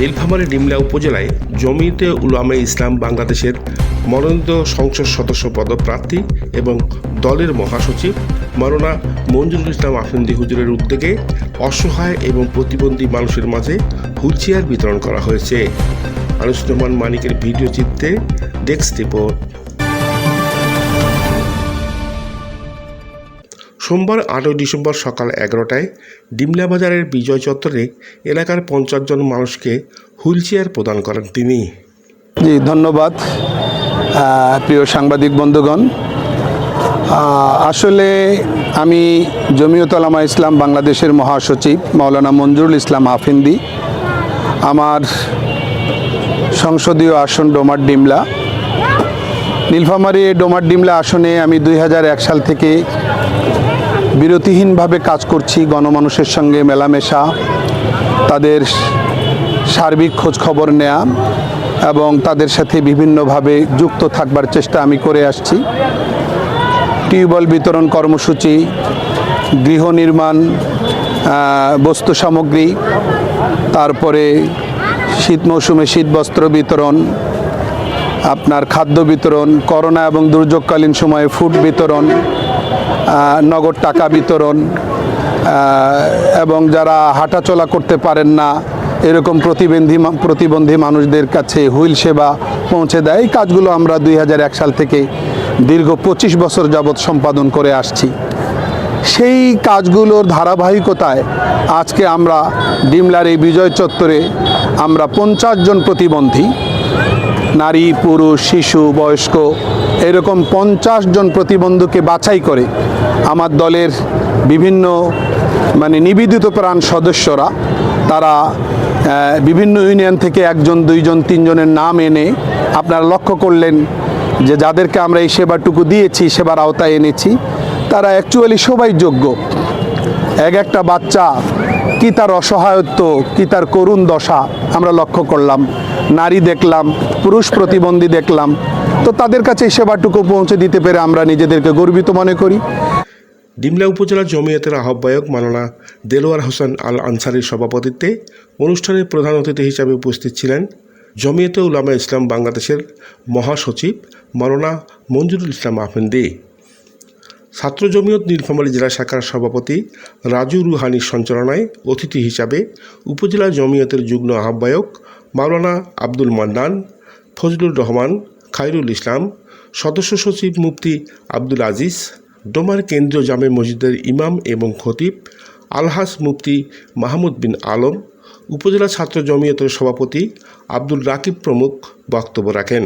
নীলফামারী ডিমলা উপজেলায় জমিতে উলামে ইসলাম বাংলাদেশের মনোনীত সংসদ সদস্য পদপ্রার্থী এবং দলের মহাসচিব মারোনা মঞ্জুরুল ইসলাম আফেন্দি হুজুরের উদ্যোগে অসহায় এবং প্রতিবন্ধী মানুষের মাঝে হুইলচেয়ার বিতরণ করা হয়েছে। আনুষ্ঠান মানিকের ভিডিও চিত্রে ডেস্ক রিপোর্ট। সোমবার আটই ডিসেম্বর সকাল এগারোটায় ডিমলা বাজারের বিজয় চত্বরে এলাকার পঞ্চাশ জন মানুষকে হুইলচেয়ার প্রদান করেন তিনি। জি, ধন্যবাদ প্রিয় সাংবাদিক বন্ধুগণ। আসলে আমি জমিয়ত আলামা ইসলাম বাংলাদেশের মহাসচিব, মাওলানা মঞ্জুরুল ইসলাম আফিন্দি। আমার সংসদীয় আসন ডোমার ডিমলা। নীলফামারী ডোমার ডিমলা আসনে আমি দু হাজার এক সাল থেকে বিরতিহীনভাবে কাজ করছি গণমানুষের সঙ্গে মেলামেশা, তাদের সার্বিক খোঁজ খবর নেয়া এবং তাদের সাথে বিভিন্নভাবে যুক্ত থাকবার চেষ্টা আমি করে আসছি। টিউবওয়েল বিতরণ কর্মসূচি, গৃহ নির্মাণ বস্তু সামগ্রী, তারপরে শীত মৌসুমে শীত বস্ত্র বিতরণ আপনার খাদ্য বিতরণ, করোনা এবং দুর্যোগকালীন সময়ে ফুড বিতরণ নগদ টাকা বিতরণ এবং যারা হাঁটাচলা করতে পারেন না, এরকম প্রতিবন্ধী প্রতিবন্ধী মানুষদের কাছে হুইল সেবা পৌঁছে দেয়। এই কাজগুলো আমরা দুই হাজার এক সাল থেকে দীর্ঘ পঁচিশ বছর যাবৎ সম্পাদন করে আসছি। সেই কাজগুলোর ধারাবাহিকতায় আজকে আমরা ডিমলার এই বিজয় চত্বরে আমরা পঞ্চাশ জন প্রতিবন্ধী নারী, পুরুষ, শিশু, বয়স্ক, এরকম পঞ্চাশ জন প্রতিবন্ধুকে বাছাই করে আমার দলের বিভিন্ন মানে নিবেদিত প্রাণ সদস্যরা, তারা বিভিন্ন ইউনিয়ন থেকে একজন, দুইজন, তিনজনের নাম এনে আপনারা লক্ষ্য করলেন যে যাদেরকে আমরা এই সেবাটুকু দিয়েছি, সেবার আওতায় এনেছি, তারা অ্যাকচুয়ালি সবাই যোগ্য এক একটা বাচ্চা কি তার অসহায়ত্ব, কি তার করুণ দশা আমরা লক্ষ্য করলাম। নারী দেখলাম, পুরুষ প্রতিবন্ধী দেখলাম। তো তাদের কাছে সেবাটুকু পৌঁছে দিতে পেরে আমরা নিজেদেরকে গর্বিত মনে করি। ডিমলা উপজেলা জমিয়তের আহ্বায়ক মালানা দেলোয়ার হোসেন আল আনসারির সভাপতিত্বে অনুষ্ঠানে প্রধান অতিথি হিসাবে উপস্থিত ছিলেন জমিয়তে উলামা ইসলাম বাংলাদেশের মহাসচিব মালানা মঞ্জুরুল ইসলাম আফেন্দি। ছাত্র জমিয়ত নীলফামারী জেলা শাখার সভাপতি রাজু রুহানির সঞ্চালনায় অতিথি হিসাবে উপজেলা জমিয়তের যুগ্ম আহ্বায়ক মাওলানা আব্দুল মান্নান, ফজলুর রহমান, খায়রুল ইসলাম, সদস্য সচিব মুফতি আব্দুল আজিজ, ডোমার কেন্দ্রীয় জামে মসজিদের ইমাম এবং খতিব, আলহাস মুফতি মাহমুদ বিন আলম, উপজেলা ছাত্র জমিয়তের সভাপতি আব্দুল রাকিব প্রমুখ বক্তব্য রাখেন।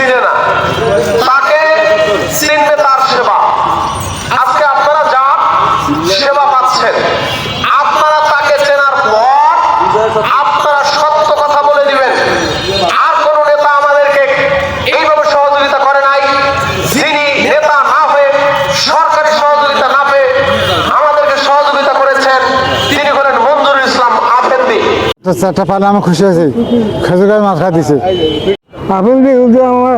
চিনে না। তাকে চিনবে তার সেবা। আজকে আপনারা সেবা পাচ্ছেন। আপনারা তাকে চেনার পর আপনারা সত্য কথা বলে দিবেন। আর কোন নেতা আমাদেরকে এইভাবে সহযোগিতা করে নাই। যিনি নেতা না হয়ে সরকারি সহযোগিতা না পেয়ে আমাদেরকে সহযোগিতা করেছেন, তিনি হলেন মঞ্জুরুল ইসলাম আফেন্দি। চারটা পালে আমি খুশি আছি খেজুর মাথা দিছে। কিন্তু আমার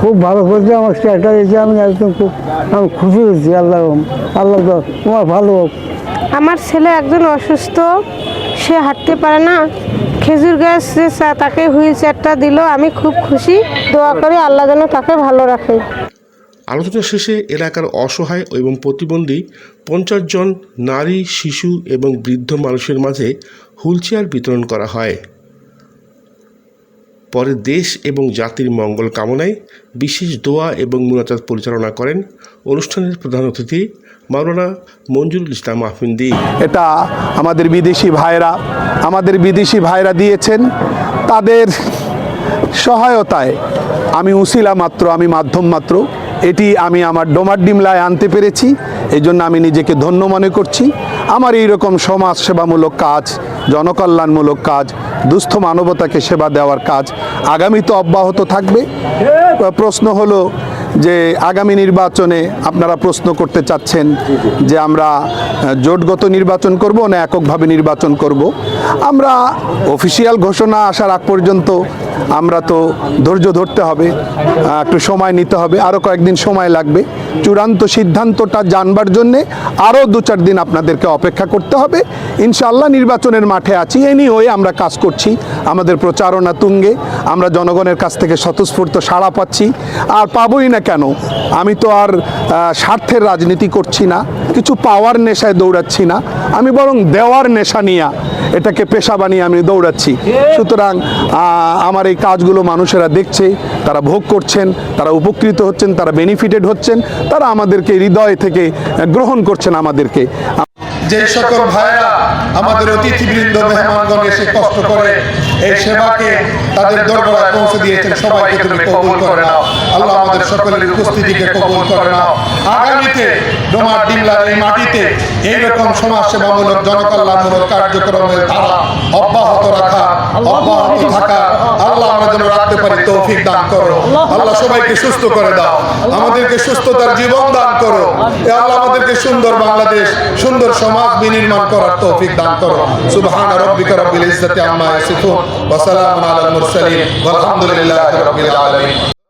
খুব ভালো করছে আমার চারটা দিয়েছে আমি একদম খুব আমি খুশি হয়েছি আল্লাহ আল্লাহ তো তোমার ভালো হোক। আমার ছেলে একজন অসুস্থ সে হাঁটতে পারে না খেজুর গাছ তাকে হুইল চেয়ারটা দিল আমি খুব খুশি দোয়া করি আল্লাহ যেন তাকে ভালো রাখে। আলোচনা শেষে এলাকার অসহায় এবং প্রতিবন্ধী পঞ্চাশ জন নারী শিশু এবং বৃদ্ধ মানুষের মাঝে হুইলচেয়ার বিতরণ করা হয়। পরে দেশ এবং জাতির মঙ্গল কামনায় বিশেষ দোয়া এবং মুনাজাত পরিচালনা করেন অনুষ্ঠানের প্রধান অতিথি মাওলানা মঞ্জুরুল ইসলাম আফিন্দি। এটা আমাদের বিদেশি ভাইরা, আমাদের বিদেশি ভাইরা দিয়েছেন। তাদের সহায়তায় আমি উসিলা মাত্র, আমি মাধ্যম মাত্র, এটি আমি আমার ডোমার ডিমলায় আনতে পেরেছি। এই জন্য আমি নিজেকে ধন্য মনে করছি। আমার এই রকম সমাজ সেবামূলক কাজ, জনকল্যাণমূলক কাজ, দুস্থ মানবতাকে সেবা দেওয়ার কাজ আগামী তো অব্যাহত থাকবে। প্রশ্ন হলো যে আগামী নির্বাচনে আপনারা প্রশ্ন করতে চাচ্ছেন যে আমরা জোটগত নির্বাচন করব না এককভাবে নির্বাচন করব? আমরা অফিসিয়াল ঘোষণা আসার আগ পর্যন্ত আমরা তো ধৈর্য ধরতে হবে একটু সময় নিতে হবে আরও কয়েকদিন সময় লাগবে। চূড়ান্ত সিদ্ধান্তটা জানবার জন্যে আরও দু চার দিন আপনাদেরকে অপেক্ষা করতে হবে। ইনশাআল্লাহ নির্বাচনের মাঠে আছি। এনি হয়ে আমরা কাজ করছি। আমাদের প্রচারণা তুঙ্গে। আমরা জনগণের কাছ থেকে স্বতঃস্ফূর্ত সাড়া পাচ্ছি। আর পাবোই না কেন, আমি তো আর স্বার্থের রাজনীতি করছি না। কিছু পাওয়ার নেশায় দৌড়াচ্ছি না। আমি বরং দেওয়ার নেশা নিয়ে এটাকে পেশা বানিয়ে আমি দৌড়াচ্ছি। সুতরাং আমার এই কাজগুলো মানুষেরা দেখছে, তারা ভোগ করছেন, তারা উপকৃত হচ্ছেন, তারা বেনিফিটেড হচ্ছেন, তারা আমাদেরকে হৃদয় থেকে গ্রহণ করছেন আমাদেরকে। যে সকল ভাইরা আমাদের অতিথিবৃন্দ, মেহমানগণ এসে কষ্ট করে এই সেবাকে তাদের দরবারে পৌঁছে দিয়েছেন, সবাইকে তুমি কবুল করে নাও। আল্লাহ আমাদের সকলের উপস্থিতিকে কবুল করে নাও। আগামীতে ডোমার ডিমলার এই মাটিতে এইরকম সমাজ সেবামূলক জনকল্যাণমূলক কার্যক্রমের ধারা অব্যাহত রাখা। অব্যাহত থাকা। আল্লাহ আমরা যেন রাখতে পারি তৌফিক দান করো আল্লাহ সবাইকে সুস্থ করে দাও। আমাদেরকে সুস্থতার জীবন দান করো। আল্লাহ আমাদেরকে সুন্দর বাংলাদেশ সুন্দর সমাজ বিনির্মাণ করার তৌফিক দান করো। সুবহান রাব্বিকা রাব্বিল ইজ্জাতি আম্মা ইয়াসিফুন। ওয়া সালামুন আলাল মুরসালিন। ওয়ালহামদুলিল্লাহি রাব্বিল আলামিন।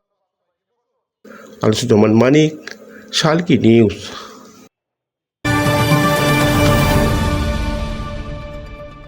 আলোচনা মানিক শালকি নিউজ।